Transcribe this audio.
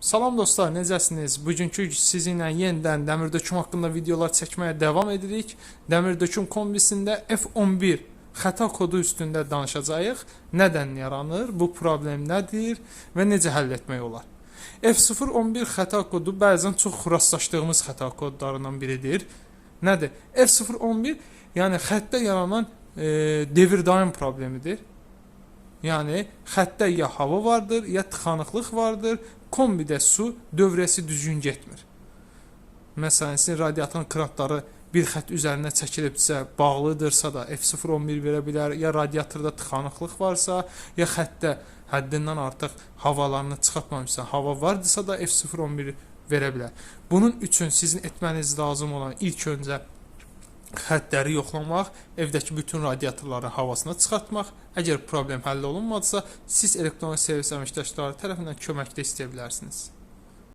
Salam dostlar, necəsiniz? Bugünkü sizinlə yenidən dəmir döküm haqqında videolar çəkməyə davam edirik. Dəmir döküm kombisində F11 xəta kodu üstündə danışacağıq. Nədən yaranır, bu problem nədir və necə həll etmək olar? F011 xəta kodu bəzən çox rastlaşdığımız xəta kodlarından biridir. Nədir? F011 yəni xəttdə yaranan e, devir daim problemidir. Yəni xəttdə ya hava vardır, ya tıxanıqlıq vardır, kombidə su dövrəsi düzgün getmir. Məsələn, sizin radiatorun krantları bir xətt üzərinə çəkilibsə, bağlıdırsa da F011 verə bilər, ya radiatorda tıxanıqlıq varsa, ya xəttdə həddindən artıq havalarını çıxartmamısan, hava vardısa da F011 verə bilər. Bunun üçün sizin etməniz lazım olan ilk öncə xəttləri yoxlamaq, evdəki bütün radiatorların havasını çıxartmaq. Əgər problem həll olunmadısa, siz elektronik servis əməkdaşları tərəfindən kömək də istəyə bilərsiniz.